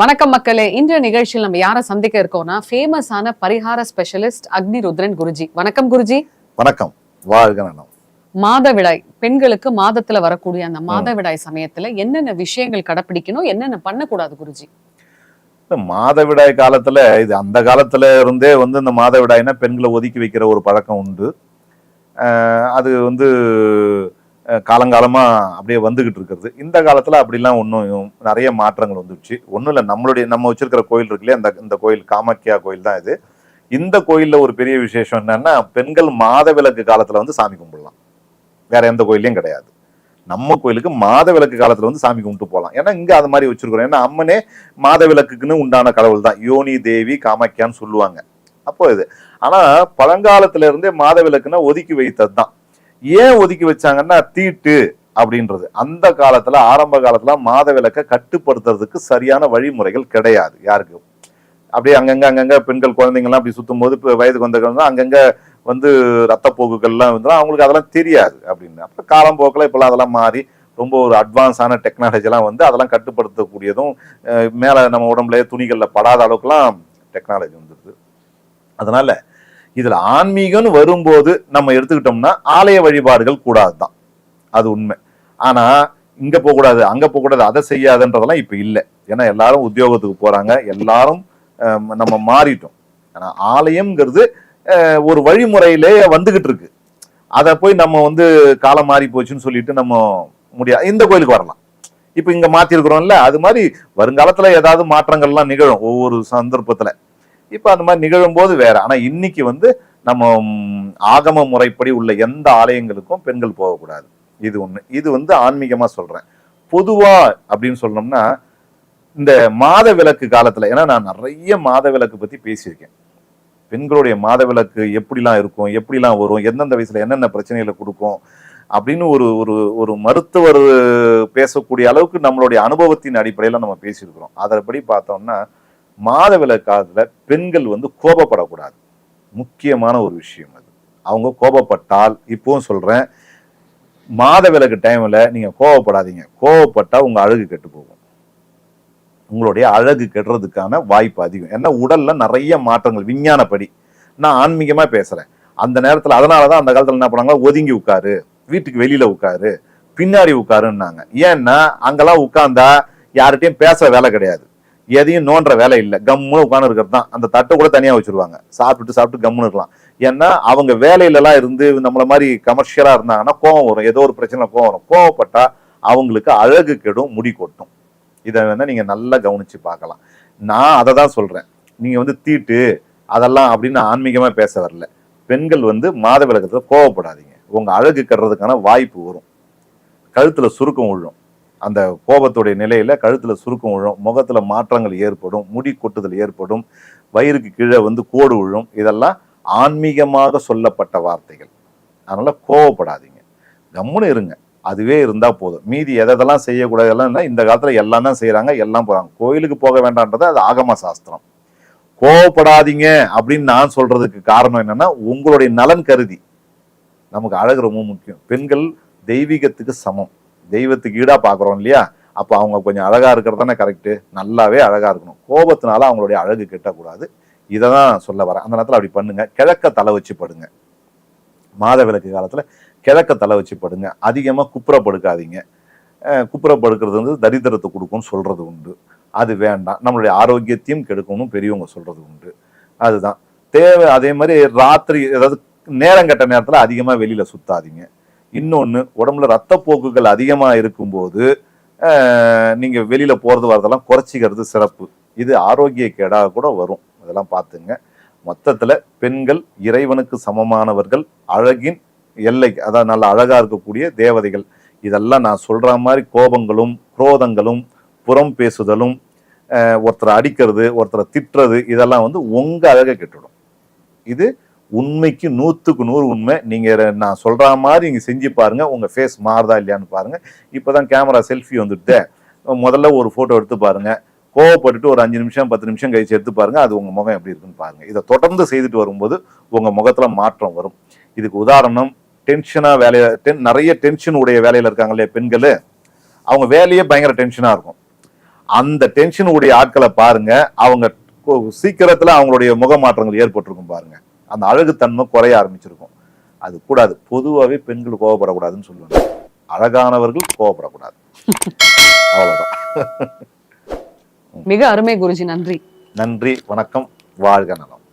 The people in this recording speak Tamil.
வணக்கம் மக்களே. இன்றைய நிகழ்ச்சியில் நம்ம யாரை சந்திக்க இருக்கோம்னா ஃபேமஸான பரிகார ஸ்பெஷலிஸ்ட் அக்னி ருத்ரன் குருஜி. வணக்கம் குருஜி. வணக்கம். வாழ்க நலம் மாதவிடாய் பெண்களுக்கு மாதத்துல வரக்கூடிய அந்த மாதவிடாய் சமயத்துல என்னென்ன விஷயங்கள் கடைப்பிடிக்கணும் என்னென்ன பண்ணக்கூடாது குருஜி? மாதவிடாய் காலத்துல இது அந்த காலத்துல இருந்தே வந்து இந்த மாதவிடாய்னா பெண்களை ஒதுக்கி வைக்கிற ஒரு பழக்கம் உண்டு. அது வந்து காலங்காலமாக அப்படியே வந்துக்கிட்டு இருக்கிறது. இந்த காலத்தில் அப்படிலாம் ஒன்றும் நிறைய மாற்றங்கள் வந்துடுச்சு. ஒன்றும் இல்லை நம்மளுடைய நம்ம வச்சிருக்கிற கோயில் இருக்குல்லையே அந்த இந்த கோயில் காமாக்கியா கோயில் தான் இது. இந்த கோயிலில் ஒரு பெரிய விசேஷம் என்னன்னா பெண்கள் மாதவிலக்கு காலத்தில் வந்து சாமி கும்பிடலாம். வேற எந்த கோயிலையும் கிடையாது. நம்ம கோயிலுக்கு மாதவிலக்கு காலத்தில் வந்து சாமி கும்பிட்டு போகலாம் ஏன்னா இங்கே அது மாதிரி வச்சிருக்கிறோம். ஏன்னா அம்மனே மாதவிலக்குக்குன்னு உண்டான கடவுள் தான். யோனி தேவி காமாக்கியான்னு சொல்லுவாங்க. அப்போ இது. ஆனால் பழங்காலத்துல இருந்தே மாதவிலக்குன்னா ஒதுக்கி வைத்தது தான் ஏன் ஒதுக்கி வச்சாங்கன்னா தீட்டு அப்படின்றது. அந்த காலத்துல ஆரம்ப காலத்துல மாதவிலக்கை கட்டுப்படுத்துறதுக்கு சரியான வழிமுறைகள் கிடையாது யாருக்கு? அப்படியே அங்கங்க அங்கங்க பெண்கள் குழந்தைங்கலாம் அப்படி சுத்தும் போது இப்போ வயதுக்கு வந்தவங்க அங்கங்க வந்து ரத்தப்போக்குகள்லாம் வந்துடும் அவங்களுக்கு அதெல்லாம் தெரியாது அப்படின்னு. அப்புறம் காலம் போக்கில் இப்போலாம் அதெல்லாம் மாறி ரொம்ப ஒரு அட்வான்ஸான டெக்னாலஜிலாம் வந்து அதெல்லாம் கட்டுப்படுத்தக்கூடியதும் மேலே நம்ம உடம்புல துணிகளில் படாத அளவுக்குலாம் டெக்னாலஜி வந்துடுது அதனால் இதுல ஆன்மீகம்னு வரும்போது நம்ம எடுத்துக்கிட்டோம்னா ஆலய வழிபாடுகள் கூடாது தான் அது உண்மை. ஆனா இங்க போகக்கூடாது அங்க போகக்கூடாது அதை செய்யாதுன்றதெல்லாம் இப்ப இல்லை. ஏன்னா எல்லாரும் உத்தியோகத்துக்கு போறாங்க எல்லாரும் நம்ம மாறிட்டோம். ஆனா ஆலயம்ங்கிறது ஒரு வழிமுறையிலே வந்துகிட்டு இருக்கு. அதை போய் நம்ம வந்து காலம் மாறி போச்சுன்னு சொல்லிட்டு நம்ம முடியாது இந்த கோயிலுக்கு வரலாம். இப்போ இங்க மாத்திருக்கிறோம்ல அது மாதிரி வருங்காலத்துல ஏதாவது மாற்றங்கள்லாம் நிகழும். ஒவ்வொரு சந்தர்ப்பத்துல. இப்போ அந்த மாதிரி நிகழும்போது வேற. ஆனால் இன்னைக்கு வந்து நம்ம ஆகம முறைப்படி உள்ள எந்த ஆலயங்களுக்கும் பெண்கள் போகக்கூடாது. இது ஒண்ணு. இது வந்து ஆன்மீகமா சொல்றேன். பொதுவாக அப்படின்னு சொன்னோம்னா இந்த மாத விளக்கு காலத்துல ஏன்னா நான் நிறைய மாத விளக்கு பற்றி பேசியிருக்கேன். பெண்களுடைய மாத விளக்கு எப்படிலாம் இருக்கும் எப்படிலாம் வரும் எந்தெந்த வயசுல என்னென்ன பிரச்சனைகளை கொடுக்கும் அப்படின்னு ஒரு ஒரு ஒரு மருத்துவர் பேசக்கூடிய அளவுக்கு நம்மளுடைய அனுபவத்தின் அடிப்படையில நம்ம பேசியிருக்கிறோம். அதன்படி பார்த்தோம்னா மாத விளக்காதுல பெண்கள் வந்து கோபப்படக்கூடாது. முக்கியமான ஒரு விஷயம் அது. அவங்க கோபப்பட்டால் இப்போவும் சொல்றேன் மாத விளக்கு டைம்ல நீங்க கோவப்படாதீங்க கோவப்பட்டா உங்க அழகு கெட்டு போகும். உங்களுடைய அழகு கெடுறதுக்கான வாய்ப்பு அதிகம். ஏன்னா உடல்ல நிறைய மாற்றங்கள் விஞ்ஞானப்படி. நான் ஆன்மீகமா பேசுறேன். அந்த நேரத்துல அதனாலதான் அந்த காலத்துல என்ன பண்ணாங்க ஒதுங்கி உட்காரு. வீட்டுக்கு வெளியில உட்காரு. பின்னாடி உட்காருன்னாங்க. ஏன்னா அங்கெல்லாம் உட்கார்ந்தா யார்கிட்டயும் பேச வேலை கிடையாது. எதையும் நோன்ற வேலை இல்லை. கம்முன்னு உட்காந்து இருக்கிறது தான் அந்த தட்டை கூட தனியாக வச்சிருவாங்க. சாப்பிட்டுட்டு சாப்பிட்டு கம்முன்னு இருக்கலாம். ஏன்னா அவங்க வேலையிலலாம் இருந்து நம்மள மாதிரி கமர்ஷியலாக இருந்தாங்கன்னா கோவம் வரும். ஏதோ ஒரு பிரச்சனை கோவம் வரும். கோவப்பட்டால் அவங்களுக்கு அழகு கெடும் முடி கொட்டும். இதை வேணா நீங்கள் நல்லா கவனித்து பார்க்கலாம். நான் அதை தான் சொல்கிறேன் நீங்கள் வந்து தீட்டு அதெல்லாம் அப்படின்னு ஆன்மீகமாக பேச வரல. பெண்கள் வந்து மாத விளக்கத்தில் கோவப்படாதீங்க. உங்கள் அழகு கட்டுறதுக்கான வாய்ப்பு வரும். கழுத்தில் சுருக்கம் விழும் அந்த கோபத்துடைய நிலையில் கழுத்தில் சுருக்கம் விழும் முகத்தில் மாற்றங்கள் ஏற்படும் முடி கொட்டுதல் ஏற்படும் வயிறுக்கு கீழே வந்து கோடு விழும் இதெல்லாம் ஆன்மீகமாக சொல்லப்பட்ட வார்த்தைகள். அதனால் கோவப்படாதீங்க. கம்முன்னு இருங்க. அதுவே இருந்தால் போதும். மீதி எதெல்லாம் செய்யக்கூடாது எல்லாம் இந்த காலத்தில் எல்லாம் தான் செய்கிறாங்க எல்லாம் போகிறாங்க கோயிலுக்கு போக வேண்டான்றது அது ஆகம சாஸ்திரம். கோவப்படாதீங்க அப்படின்னு நான் சொல்கிறதுக்கு காரணம் என்னென்னா உங்களுடைய நலன் கருதி. நமக்கு அழகு ரொம்ப முக்கியம். பெண்கள் தெய்வீகத்துக்கு சமம். தெய்வத்துக்கு ஈடாக பார்க்குறோம் இல்லையா? அப்போ அவங்க கொஞ்சம் அழகாக இருக்கிறது தானே கரெக்டு நல்லாவே அழகாக இருக்கணும். கோபத்தினால அவங்களுடைய அழகு கெட்டக்கூடாது. இதை தான் சொல்ல வரேன். அந்த நேரத்தில் அப்படி பண்ணுங்க. கிழக்க தலை வச்சு படுங்க. மாத விளக்கு கிழக்க தலை வச்சு படுங்க. அதிகமாக குப்புற படுக்காதீங்க குப்புற படுக்கிறது வந்து தரித்திரத்தை கொடுக்கும்னு சொல்கிறது உண்டு. அது வேண்டாம். நம்மளுடைய ஆரோக்கியத்தையும் கெடுக்கணும் பெரியவங்க சொல்கிறது உண்டு. அதுதான். தேவை அதே மாதிரி ராத்திரி ஏதாவது நேரம் கெட்ட நேரத்தில் அதிகமாக வெளியில் சுத்தாதீங்க. இன்னொன்று உடம்புல ரத்தப்போக்குகள் அதிகமாக இருக்கும்போது நீங்கள் வெளியில் போகிறது வரதெல்லாம் குறைச்சிக்கிறது சிறப்பு. இது ஆரோக்கிய கேடாக கூட வரும். அதெல்லாம் பார்த்துங்க. மொத்தத்தில் பெண்கள் இறைவனுக்கு சமமானவர்கள் அழகின் எல்லை அதாவது நல்ல அழகாக இருக்கக்கூடிய தேவதைகள். இதெல்லாம் நான் சொல்கிற மாதிரி கோபங்களும் குரோதங்களும் புறம் பேசுதலும் ஒருத்தரை அடிக்கிறது ஒருத்தரை திட்டுறது இதெல்லாம் வந்து உங்கள் அழகை கெட்டுடும். இது உண்மைக்கு நூற்றுக்கு நூறு உண்மை. நீங்கள் நான் சொல்கிற மாதிரி நீங்கள் செஞ்சு பாருங்கள் உங்கள் ஃபேஸ் மாறுதா இல்லையான்னு பாருங்கள் இப்போ தான் கேமரா செல்ஃபி வந்துட்டு முதல்ல ஒரு ஃபோட்டோ எடுத்து பாருங்கள் கோவப்பட்டுட்டு ஒரு அஞ்சு நிமிஷம் பத்து நிமிஷம் கழிச்சு எடுத்து பாருங்கள் அது உங்கள் முகம் எப்படி இருக்குன்னு பாருங்கள் இதை தொடர்ந்து செய்துட்டு வரும்போது உங்கள் முகத்தில் மாற்றம் வரும். இதுக்கு உதாரணம் டென்ஷனாக வேலையை டென் நிறைய டென்ஷன் உடைய வேலையில் இருக்காங்க இல்லையா பெண்கள்? அவங்க வேலையே பயங்கர டென்ஷனாக இருக்கும். அந்த டென்ஷன் உடைய ஆட்களை பாருங்கள் அவங்க சீக்கிரத்தில் அவங்களுடைய முக மாற்றங்கள் ஏற்பட்டிருக்கும் பாருங்கள் அந்த அழகுத்தன்மை குறைய ஆரம்பிச்சிருக்கும். அது கூடாது. பொதுவாகவே பெண்கள் கோவப்படக்கூடாதுன்னு சொல்லுவாங்க. அழகானவர்கள் கோவப்படக்கூடாது. அவ்வளவுதான். மிக அருமை குருஜி நன்றி. நன்றி வணக்கம். வாழ்க நலம்.